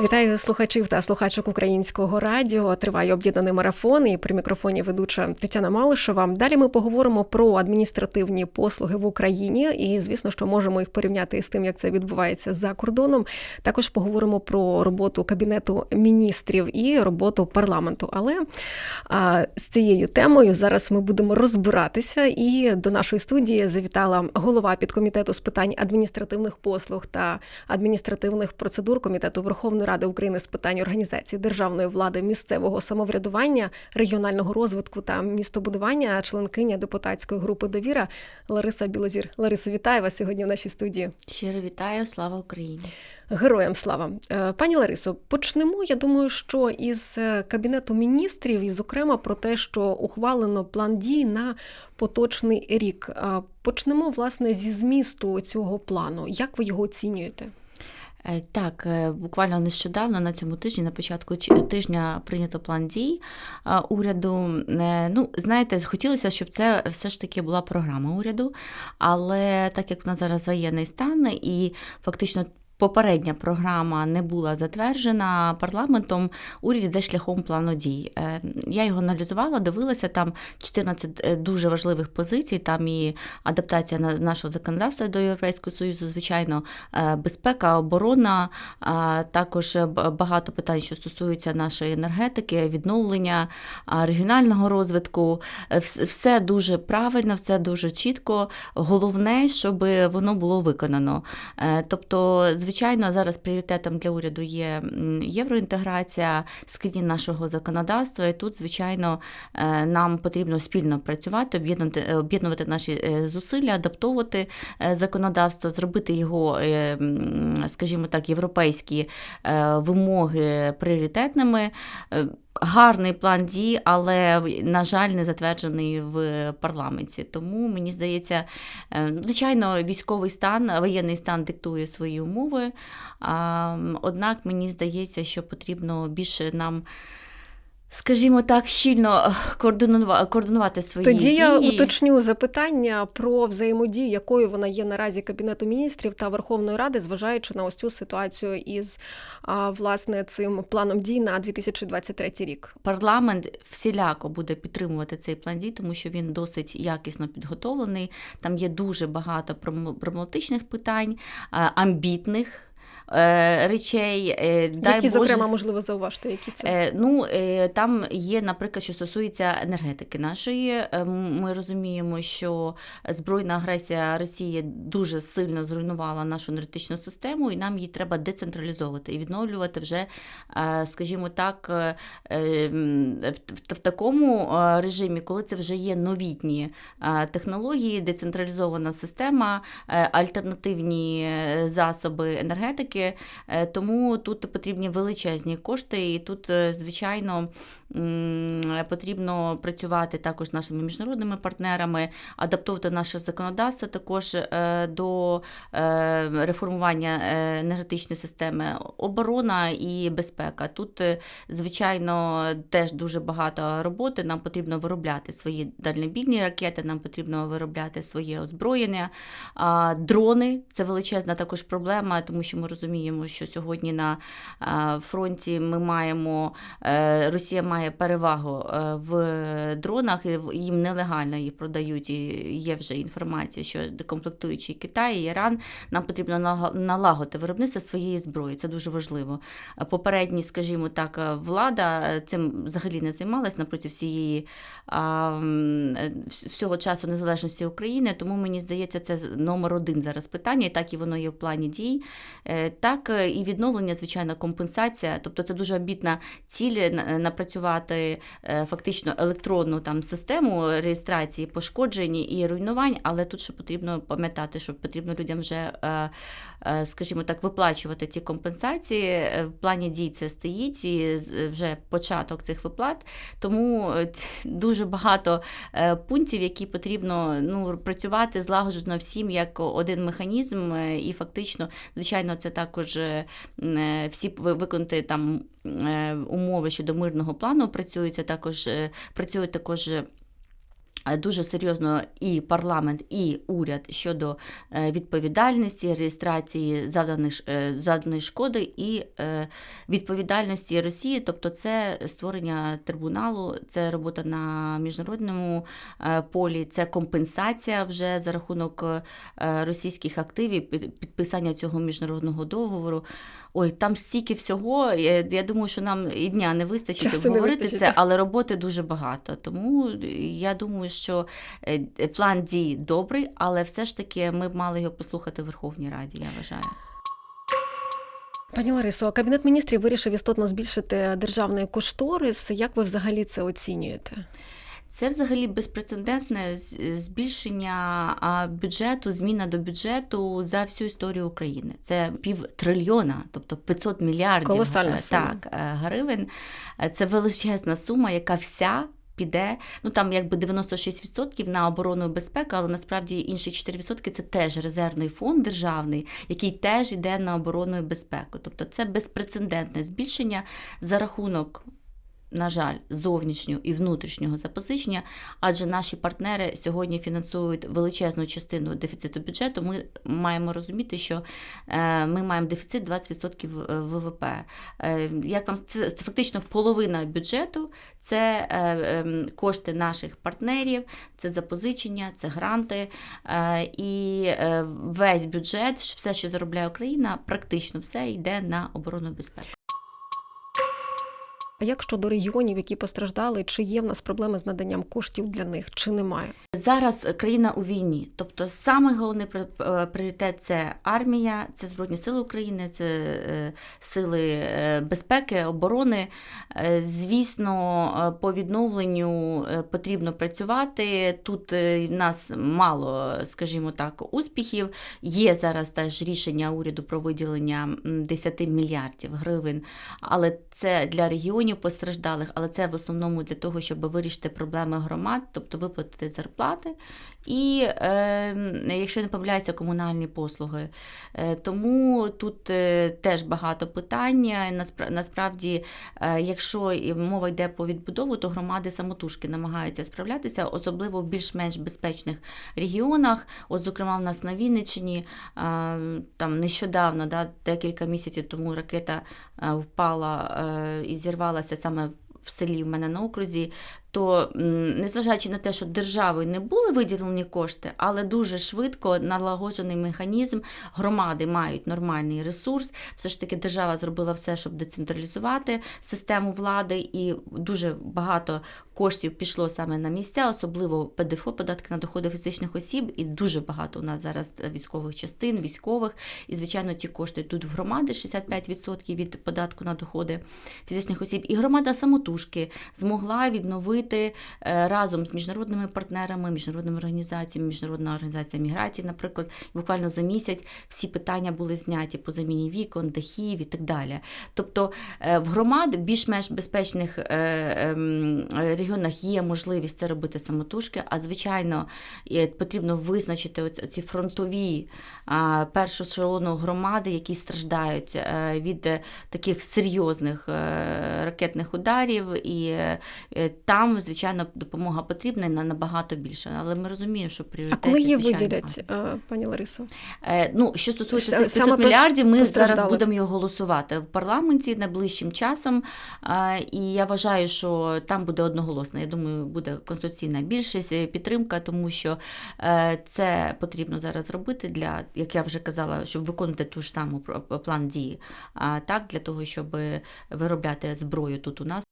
Вітаю слухачів та слухачок українського радіо. Триває об'єднаний марафон. І при мікрофоні ведуча Тетяна Малишева. Далі ми поговоримо про адміністративні послуги в Україні, і звісно, що можемо їх порівняти з тим, як це відбувається за кордоном. Також поговоримо про роботу кабінету міністрів і роботу парламенту. Але а, з цією темою зараз ми будемо розбиратися. І до нашої студії завітала голова підкомітету з питань адміністративних послуг та адміністративних процедур комітету Верховної Ради України з питань організації державної влади, місцевого самоврядування, регіонального розвитку та містобудування, членкиня депутатської групи довіра Лариса Білозір. Лариса, вітаю вас сьогодні в нашій студії. Щиро вітаю, слава Україні! Героям слава Е, пані Ларисо, почнемо. Я думаю, що із е, кабінету міністрів, і зокрема про те, що ухвалено план дій на поточний рік. Е, Почнемо власне зі змісту цього плану. Як ви його оцінюєте? Е, Так, е, буквально нещодавно на цьому тижні, на початку тижня, прийнято план дій е, уряду. Ну, знаєте, хотілося, щоб це все ж таки була програма уряду, але так як в нас зараз воєнний стан і фактично. Попередня програма не була затверджена парламентом, уряд йде шляхом плану дій. Е, Я його аналізувала, дивилася там 14 е, дуже важливих позицій. Там і адаптація на- нашого законодавства до Європейського Союзу, звичайно, е, безпека, оборона, також багато питань, що стосуються нашої енергетики, відновлення, регіонального розвитку. Все дуже правильно, все дуже чітко. Головне, щоб воно було виконано. Тобто, звичайно, зараз пріоритетом для уряду є євроінтеграція, скрінінг нашого законодавства. І тут, звичайно, е, нам потрібно спільно працювати, об'єднувати, е, об'єднувати наші е, зусилля, адаптовувати законодавство, зробити його, скажімо так, європейські вимоги пріоритетними. Гарний план дій, але, на жаль, не затверджений в парламенті. Тому мені здається, е, звичайно, військовий стан, воєнний стан диктує свої умови. Однак мені здається, що потрібно більше нам. Скажімо так, щільно координува- координувати свої Тоді дії. я уточню запитання про взаємодію, якою вона є наразі Кабінету міністрів та Верховної Ради, зважаючи на ось цю ситуацію із власне цим планом дій на 2023 рік. Парламент всіляко буде підтримувати цей план дій, тому що він досить якісно підготовлений. Там є дуже багато проблематичних питань, е, амбітних е, речей. Е, Дай які, Боже, зокрема, можливо, зауважте, які це Е, Ну, е, там є, наприклад, що стосується енергетики нашої. Е, Ми розуміємо, що збройна агресія Росії дуже сильно зруйнувала нашу енергетичну систему, і нам її треба децентралізовувати і відновлювати вже, е, скажімо так, е, е, в, такому е, режимі, коли це вже є новітні е, технології, децентралізована система, е, альтернативні е, засоби енергетики. Е, Тому тут потрібні величезні кошти, і тут, е, звичайно, потрібно працювати також з нашими міжнародними партнерами, адаптовувати наше законодавство також е, до реформування енергетичної системи, оборона і безпека. Тут, звичайно, теж дуже багато роботи. Нам потрібно виробляти свої дальнобійні ракети, нам потрібно виробляти своє озброєння. Дрони це величезна також проблема, тому що ми розуміємо, що сьогодні на фронті ми маємо е, Росія має перевагу е, в дронах, і їм нелегально їх продають. І є вже інформація, що комплектуючи Китай і Іран, нам потрібно налагодити виробництво своєї зброї. Це дуже важливо. Е, Попередні, скажімо так, е, влада е, цим взагалі не займалась напроти всієї е, всього часу незалежності України. Тому мені здається, це номер один зараз питання, і так і воно є в плані дій. Е, Так, е, і відновлення, звичайно, компенсація. Тобто це дуже обітна ціль напрацювати е, фактично електронну там систему реєстрації пошкоджень і руйнувань, але тут ще потрібно пам'ятати, що потрібно людям вже, е, е, скажімо так, виплачувати ці компенсації. Е, В плані дій це стоїть і вже початок цих виплат. Тому е, дуже багато е, пунктів, які потрібно ну, працювати злагоджено всім як один механізм, е, і фактично, звичайно, це також е, всі ви- виконати там е, умови щодо мирного плану працюються також, е, працюють також. Е, дуже серйозно і парламент, і уряд щодо е, відповідальності, реєстрації завданих, е, завданої шкоди і відповідальності Росії. Тобто, це створення трибуналу, це робота на міжнародному полі, це компенсація вже за рахунок російських активів, під- підписання цього міжнародного договору. Ой, там стільки всього. Я, я думаю, що нам і дня не вистачить Часу не вистачить, це, так. але роботи дуже багато. Тому я думаю, що е, план дій добрий, але все ж таки ми б мали його послухати в Верховній Раді, я вважаю. Пані Ларисо, кабінет міністрів вирішив істотно збільшити державний кошторис. Як ви взагалі це оцінюєте? Це взагалі безпрецедентне збільшення бюджету, зміна до бюджету за всю історію України. Це півтрильйона, тобто 500 мільярдів Колосальна е, сума. так, е, гривень. Е, Це величезна сума, яка вся. Піде, ну там якби 96% на оборону і безпеку, але насправді інші 4% це теж резервний фонд державний, який теж йде на оборону і безпеку. Тобто це безпрецедентне збільшення за рахунок на жаль, зовнішнього і внутрішнього запозичення, адже наші партнери сьогодні фінансують величезну частину дефіциту бюджету. Ми маємо розуміти, що е, ми маємо дефіцит 20% ВВП. Е, Як вам це, фактично половина бюджету, це е, ем, кошти наших партнерів, це запозичення, це гранти. Е, І е, весь бюджет, все, що заробляє Україна, практично все йде на оборону і безпеку. А як щодо регіонів, які постраждали, чи є в нас проблеми з наданням коштів для них, чи немає? Зараз країна у війні, тобто саме головний е, пріоритет це армія, це Збройні Сили України, це е, сили е, безпеки, оборони. Е, Звісно, е, по відновленню е, потрібно працювати. Тут е, в нас мало, скажімо так, успіхів. Є зараз теж рішення уряду про виділення м, 10 мільярдів гривень, але це для регіонів постраждалих, але це в основному для того, щоб вирішити проблеми громад, тобто виплатити зарплати. І, е, якщо не помиляюся, комунальні послуги. Е, тому тут е, теж багато питань. Наспра- Насправді, е, якщо мова йде по відбудову, то громади самотужки намагаються справлятися, особливо в більш-менш безпечних регіонах. От, зокрема, в нас на Вінниччині е, там нещодавно, да, декілька місяців тому ракета е, впала е, і зірвалася саме в селі в мене на окрузі. То, незважаючи на те, що державою не були виділені кошти, але дуже швидко налагоджений механізм, громади мають нормальний ресурс. Все ж таки, держава зробила все, щоб децентралізувати систему влади, і дуже багато коштів пішло саме на місця, особливо ПДФО, податки на доходи фізичних осіб, і дуже багато у нас зараз військових частин, військових. І, звичайно, ті кошти йдуть в громади, 65% від податку на доходи фізичних осіб. І громада самотужки змогла відновити е, разом з міжнародними партнерами, міжнародними організаціями, міжнародна організація міграції, наприклад, буквально за місяць всі питання були зняті по заміні вікон, дахів і так далі. Тобто е, в громад більш-менш безпечних е, ем, регіонах є можливість це робити самотужки, а звичайно потрібно визначити ці фронтові ешелону громади, які страждають від таких серйозних ракетних ударів, і е, там, звичайно, допомога потрібна і на набагато більше. Але ми розуміємо, що А коли її звичайно, виділять, е, пані Ларисо? Е, Ну, що стосується цих 500 пос- мільярдів, ми зараз будемо його голосувати в парламенті найближчим часом. Е, І я вважаю, що там буде одноголосно. Я думаю, буде конституційна більшість підтримка, тому що це потрібно зараз зробити для, як я вже казала, щоб виконати ту ж саму план дії. А так для того, щоб виробляти зброю тут у нас.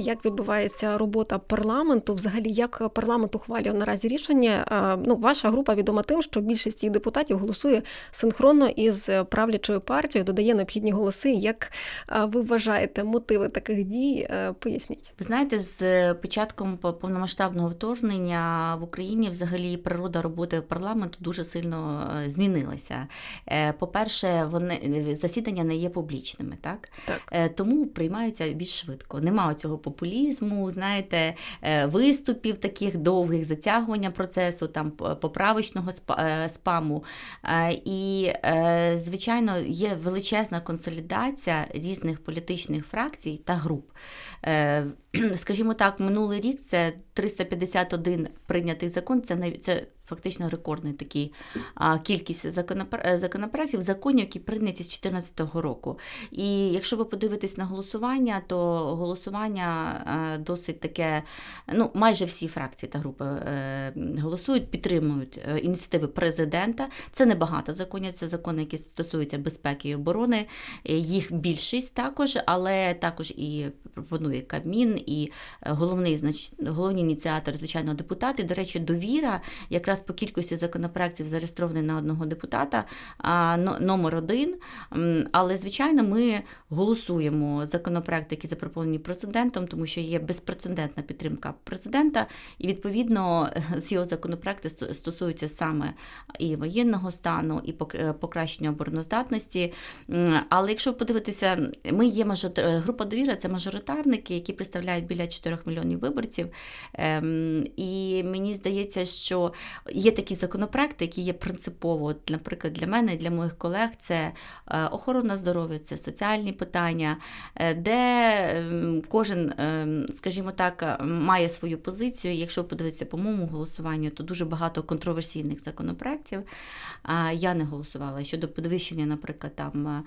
Як відбувається робота парламенту? Взагалі, як парламент ухвалює наразі рішення? Е, Ну, ваша група відома тим, що більшість її депутатів голосує синхронно із правлячою партією, додає необхідні голоси. Як е, ви вважаєте мотиви таких дій? Е, Поясніть. Ви знаєте, з початком по- повномасштабного вторгнення в Україні взагалі природа роботи парламенту дуже сильно е, змінилася. Е, По-перше, вони засідання не є публічними, так? Так. Е, Тому приймаються більш швидко. Нема цього популізму, знаєте, е, виступів таких довгих, затягування процесу, там поправочного е, спаму. Е, І, звичайно, є величезна консолідація різних політичних фракцій та груп. Скажімо так, минулий рік це 351 прийнятий закон. Це це фактично рекордний такий кількість е, законопроектів, законів, які прийняті з 2014 року. І якщо ви подивитесь на голосування, то голосування е, досить таке, ну майже всі фракції та групи е, голосують, підтримують ініціативи президента. Це небагато законів, це закони, які стосуються безпеки і оборони. Їх більшість також, але також і пропонує Кабмін, і головний головний ініціатор, звичайно, депутати. До речі, довіра якраз по кількості законопроєктів зареєстрований на одного депутата номер один. Але звичайно, ми голосуємо законопроекти, які запропоновані президентом, тому що є безпрецедентна підтримка президента, і відповідно з його законопроекти стосуються саме і воєнного стану, і е, покращення обороноздатності. Але якщо подивитися, ми є мажор... е, група довіра, це мажоритарники, які представляють біля 4 мільйонів виборців. Ем, І мені здається, що є такі законопроекти, які є принципово, От, наприклад, для мене і для моїх колег, це е, охорона здоров'я, це соціальні питання, е, де ем, кожен, ем, скажімо так, е, має свою позицію. Якщо подивитися по моєму голосуванню, то дуже багато контроверсійних законопроєктів. Я не голосувала щодо підвищення, наприклад, там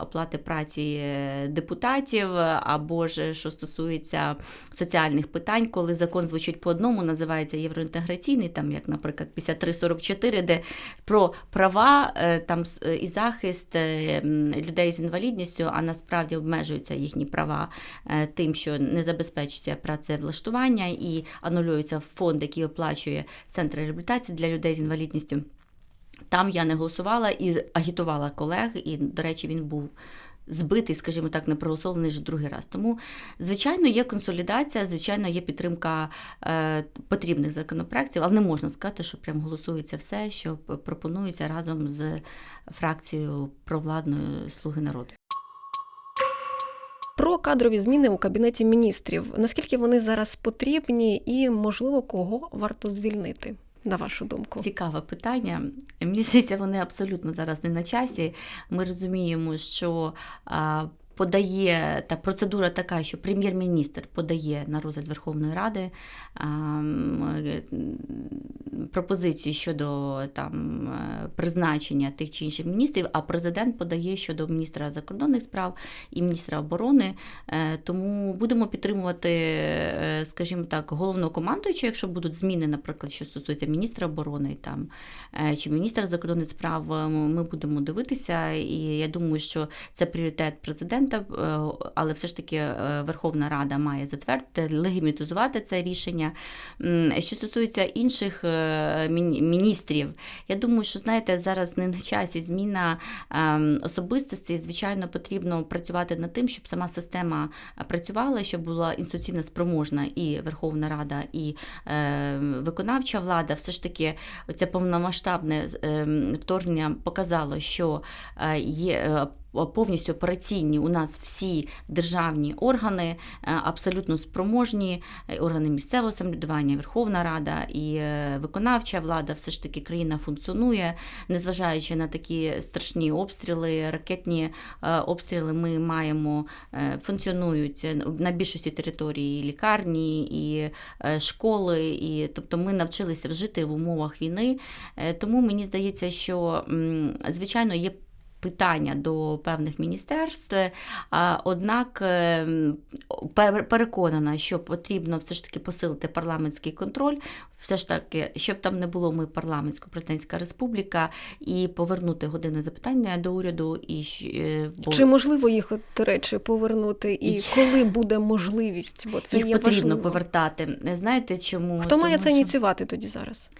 оплати праці депутатів, або ж що стосується соціальних питань, коли закон звучить по одному, називається євроінтеграційний, там як, наприклад, 5344, де про права е, там е, і захист е, людей з інвалідністю, а насправді обмежуються їхні права тим, що не забезпечується працевлаштування і анулюється фонд, який оплачує центр реабілітації для людей з інвалідністю. Там я не голосувала і агітувала колег, і, до речі, він був збитий, скажімо так, не проголосований вже другий раз. Тому, звичайно, є консолідація, звичайно, є підтримка е, потрібних законопроєктів, але не можна сказати, що прям голосується все, що пропонується разом з фракцією провладної слуги народу. Про кадрові зміни у кабінеті міністрів. Наскільки вони зараз потрібні, і можливо кого варто звільнити, на вашу думку? Цікаве питання. Мені здається, вони абсолютно зараз не на часі. Ми розуміємо, що подає та процедура така, що прем'єр-міністр подає на розгляд Верховної Ради а, е, пропозиції щодо там призначення тих чи інших міністрів, а президент подає щодо міністра закордонних справ і міністра оборони. Е, Тому будемо підтримувати, е, скажімо так, головного командуючого, якщо будуть зміни, наприклад, що стосується міністра оборони там е, чи міністра закордонних справ. Ми будемо дивитися, і я думаю, що це пріоритет президента, е, але все ж таки е, Верховна Рада має затвердити, легімітизувати це рішення. Що стосується інших е, міністрів, я думаю, що знаєте, зараз не на часі зміна ем, особистості. Звичайно, потрібно працювати над тим, щоб сама система працювала, щоб була інституційно спроможна і Верховна Рада, і виконавча влада. Все ж таки, це повномасштабне е, вторгнення показало, що є. Повністю операційні у нас всі державні органи е, абсолютно спроможні, е, органи місцевого самоврядування, Верховна Рада і е, виконавча влада. Все ж таки країна функціонує, незважаючи на такі страшні обстріли, ракетні обстріли. Ми маємо функціонують на більшості території лікарні, і школи, і тобто ми навчилися вжити в умовах війни. Тому мені здається, що звичайно є. Питання до певних міністерств, а, однак е, пер- переконана, що потрібно все ж таки посилити парламентський контроль, все ж таки, щоб там не було ми парламентсько-президентська республіка, і повернути години запитання до уряду. І е, бо Чи можливо їх, от, до речі, повернути, і коли буде можливість? Бо це їх є потрібно важливо. повертати. Знаєте чому? Хто має Тому це що- ініціювати тоді зараз?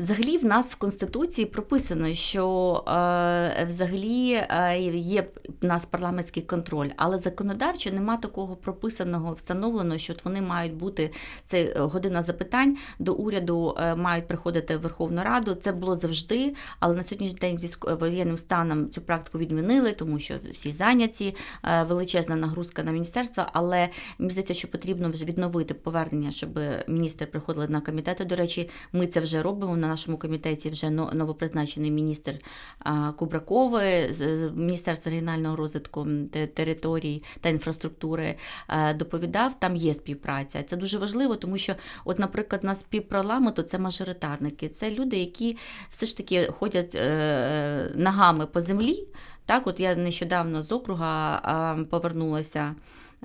Взагалі, в нас в конституції прописано, що е, взагалі е, є в нас парламентський контроль, але законодавчо нема такого прописаного, встановлено, що от вони мають бути це година запитань до уряду, е, мають приходити в Верховну Раду. Це було завжди, але на сьогоднішній день з воєнним станом цю практику відмінили, тому що всі зайняті, е, величезна нагрузка на міністерство. Але мені здається, що потрібно вже відновити повернення, щоб міністри приходили на комітети. До речі, ми це вже робимо на нашому комітеті. Вже новопризначений міністр з Міністерства регіонального розвитку територій та інфраструктури е, доповідав. Там є співпраця. Це дуже важливо, тому що, от, наприклад, на співпарламенту це мажоритарники, це люди, які все ж таки ходять е, ногами по землі. Так, от я нещодавно з округа повернулася.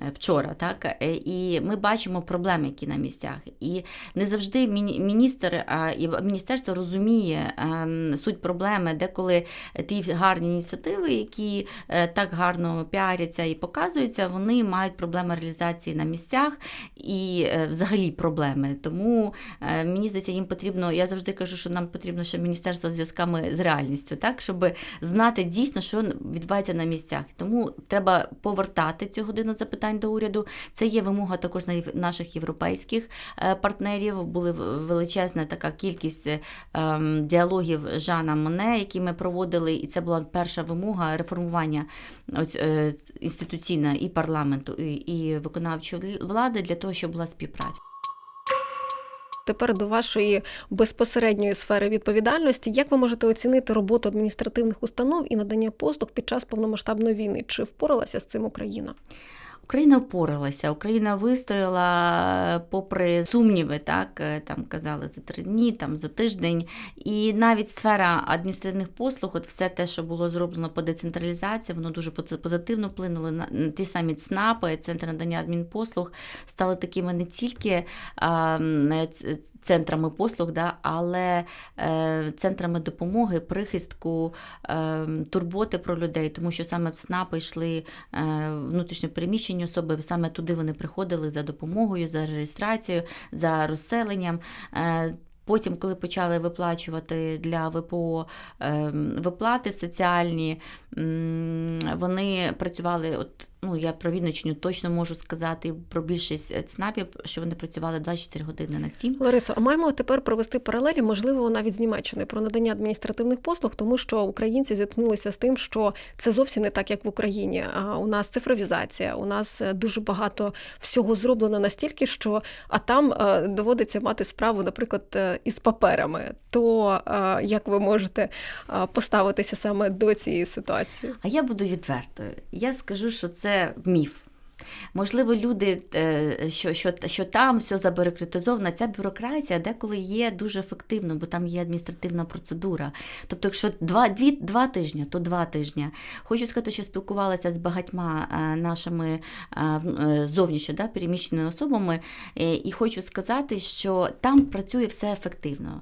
Е, Вчора, так е, і ми бачимо проблеми, які на місцях, і не завжди міністр і міністерство розуміє ем, суть проблеми, деколи ті гарні ініціативи, які е, так гарно піаряться і показуються, вони мають проблеми реалізації на місцях і е, взагалі проблеми. Тому е, мені здається, їм потрібно. Я завжди кажу, що нам потрібно, щоб міністерство зв'язками з реальністю, так щоб знати дійсно, що відбувається на місцях. Тому треба повертати цю годину запитань до уряду. Це є вимога також на наших європейських е, партнерів. Були величезна така кількість е, ем, діалогів Жана Моне, які ми проводили, і це була перша вимога реформування е, інституційна і парламенту, і виконавчої влади для того, щоб була співпраця. Тепер до вашої безпосередньої сфери відповідальності. Як ви можете оцінити роботу адміністративних установ і надання послуг під час повномасштабної війни? Чи впоралася з цим Україна? Україна впоралася, Україна вистояла попри сумніви, так е, там казали за три дні, там за тиждень. І навіть сфера адміністративних послуг, от все те, що було зроблено по децентралізації, воно дуже позитивно вплинуло на ті самі ЦНАПи, центри надання адмінпослуг, стали такими не тільки а, центрами послуг, да, але е, центрами допомоги, прихистку, е, турботи про людей, тому що саме в ЦНАПи йшли е, внутрішньо переміщені особи, саме туди вони приходили за допомогою, за реєстрацією, за розселенням. Е, Потім, коли почали виплачувати для ВПО е, виплати соціальні, вони працювали. От, ну, я про Вінничню точно можу сказати про більшість ЦНАПів, що вони працювали 24 години на 7. Лариса, а маємо тепер провести паралелі, можливо, навіть з Німеччини про надання адміністративних послуг, тому що українці зіткнулися з тим, що це зовсім не так, як в Україні. А у нас цифровізація, у нас е, дуже багато всього зроблено настільки, що а там е, доводиться мати справу, наприклад, е, із паперами. То е, як ви можете е, поставитися саме до цієї ситуації? А я буду відвертою. Я скажу, що це міф. Можливо, люди, е, що, що, що там все забюрократизовано, ця бюрократія деколи є дуже ефективно, бо там є адміністративна процедура. Тобто, якщо два, дві, два тижні, то два тижні. Хочу сказати, що спілкувалася з багатьма е, нашими е, зовнішньо да, переміщеними особами, і хочу сказати, що там працює все ефективно.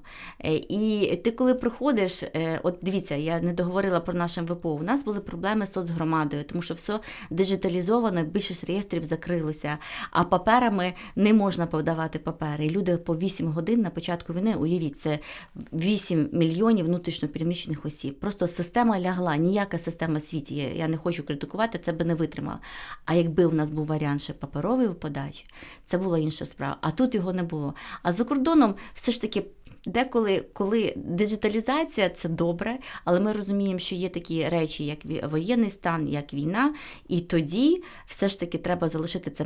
І ти, коли приходиш, от дивіться, я не договорила про наше ВПО. У нас були проблеми з соцгромадою, тому що все диджиталізовано, більшість реєстрів закрилося, а паперами не можна подавати папери. Люди по 8 годин на початку війни, уявіть, це 8 мільйонів внутрішньопереміщених осіб. Просто система лягла, ніяка система світі. Я- Я не хочу критикувати, це би не витримала. А якби у нас був варіант ще паперової подачі, це була інша справа. А тут його не було. А за кордоном все ж таки. Деколи, коли диджиталізація це добре, але ми розуміємо, що є такі речі, як воєнний стан, як війна, і тоді все ж таки треба залишити це.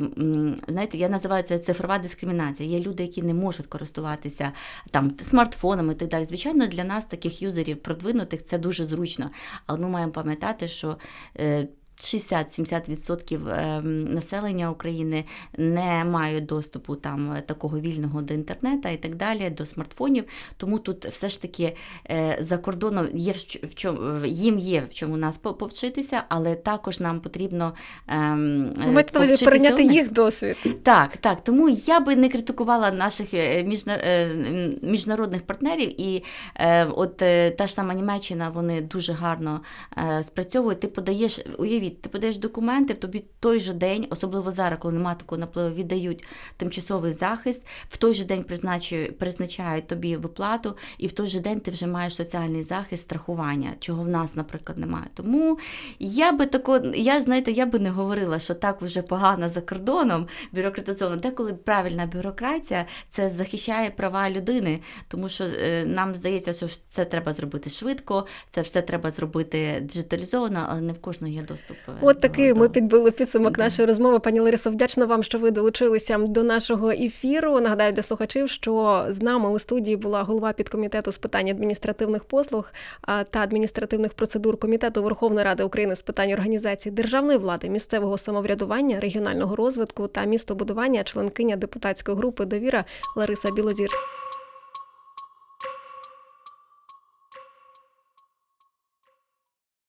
Знаєте, я називаю це цифрова дискримінація. Є люди, які не можуть користуватися там смартфонами і так далі. Звичайно, для нас, таких юзерів продвинутих, це дуже зручно. Але ми маємо пам'ятати, що. Е, 60-70% ем, населення України не мають доступу там е, такого вільного до інтернету і так далі, до смартфонів. Тому тут все ж таки е, за кордоном є в чому їм є в чому нас повчитися, але також нам потрібно ем, на увазі повчитися перейняти їх досвід. Так, так. Тому я би не критикувала наших е, е, міжнародних партнерів. І е, от е, та ж сама Німеччина, вони дуже гарно е, спрацьовують. Ти подаєш, уявіть, світ. Ти подаєш документи, в тобі той же день, особливо зараз, коли немає такого напливу, віддають тимчасовий захист, в той же день призначають, тобі виплату, і в той же день ти вже маєш соціальний захист, страхування, чого в нас, наприклад, немає. Тому я би тако, я знаєте, я би не говорила, що так вже погано за кордоном бюрократизовано. Деколи правильна бюрократія це захищає права людини, тому що е, нам здається, що це треба зробити швидко, це все треба зробити диджиталізовано, але не в кожного є доступ. Е, От до- такий ми підбили підсумок нашої розмови. Пані Ларисо, вдячна вам, що ви долучилися до нашого ефіру. Нагадаю для слухачів, що з нами у студії була голова підкомітету з питань адміністративних послуг та адміністративних процедур комітету Верховної Ради України з питань організації державної влади, місцевого самоврядування, регіонального розвитку та містобудування, членкиня депутатської групи Довіра Лариса Білозір.